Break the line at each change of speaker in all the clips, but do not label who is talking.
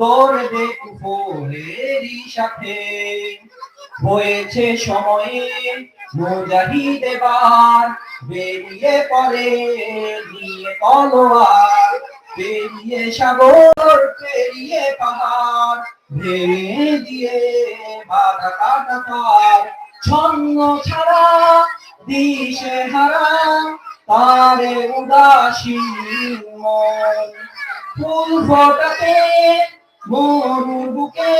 গড়বে কুফরেরই সাথে। হয়েছে সময়ে মুজাহিদ এবার, বেরিয়ে পড়ে দিয়ে তলোয়ার পেরিয়ে সাগর, পেরিয়ে পাহাড়, ভেঙে দিয়ে বাধা কাটা তার ছন্ন ছাড়া, দিশে হারা, তারে উদাসীন মন। ফুল ফোটাতে মরুর বুকে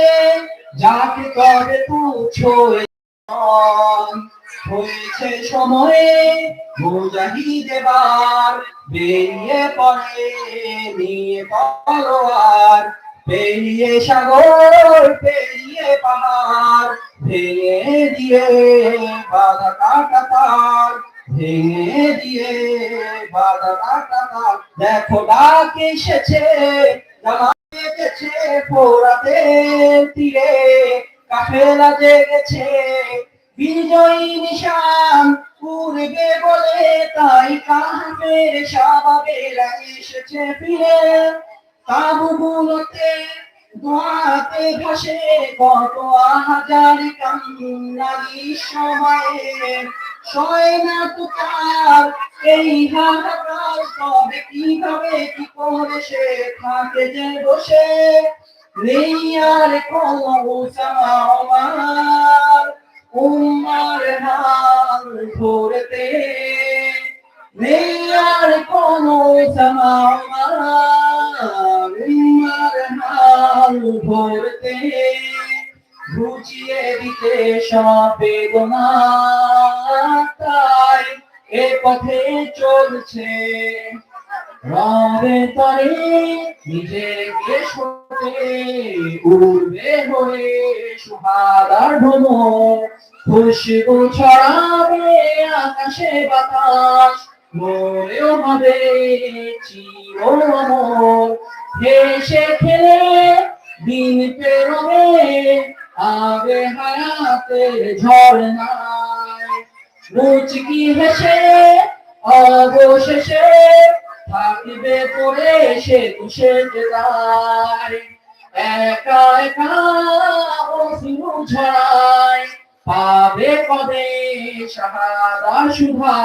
যাকে করে তুছো হয়েছে সময়ে মুজাহিদ এবার বেরিয়ে পড়ে, নিয়ে তলোয়ার পেরিয়ে সাগর পেরিয়ে পাহাড়, ভেঙে দিয়ে বাধা কাটা তার, ভেঙে দিয়ে বাধা কাটা দেখো ডাক এসেছে এসেছে ফোরাতে তীরে কাফেলা জেগেছে বিজয়ী নিশান, উড়বে বলে তাই কাহের সাবাবেরা এসেছে ফিরে। তাবুগুলোতে দোয়াতে ভাসে কত হাজার কান্নারি সময়ে। সয় না তো তার। এই কীভাবে, কি করে সে থাকে যে বসে? নেই আর কোনো সামার উম্মার হাল ধরতে নেই আর কোনো সামার উম্মার হাল ধরতে ঘুচিয়ে দিতে সব বেদনা। এ পথে চলছে। রবে তরে নিজেকে সতে উড়বে হয়ে সুহাদার ভ্রমণ খুশবু ছড়াবে আকাশে বাতাস, মরেও হবে চির হেসে খেলে দিন পেরোবে আগে হায়াতের ঝর্ণায় মুচকি হেসে, অবশেষে থাকিবে পড়ে সে যায় একা একা অশ্রু ঝরায়। পাবে কবে শাহাদা সুধা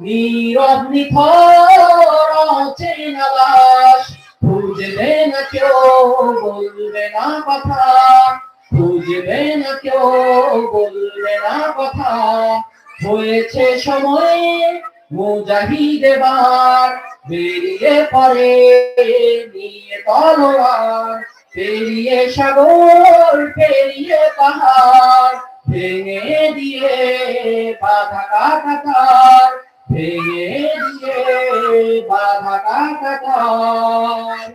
নীরব নিথর অচেনা লাশ খুঁজবে না কেউ, বলবে না কথা। খুঁজবে না কেউ, বলবে না কথা। হয়েছে সময় বেরিয়ে পড়ে, নিয়ে তলোয়ার, পেরিয়ে সাগর, পেরিয়ে পাহাড়, ভেঙে দিয়ে বাধা কাটা তার ভেঙে দিয়ে বাধা কাটা তার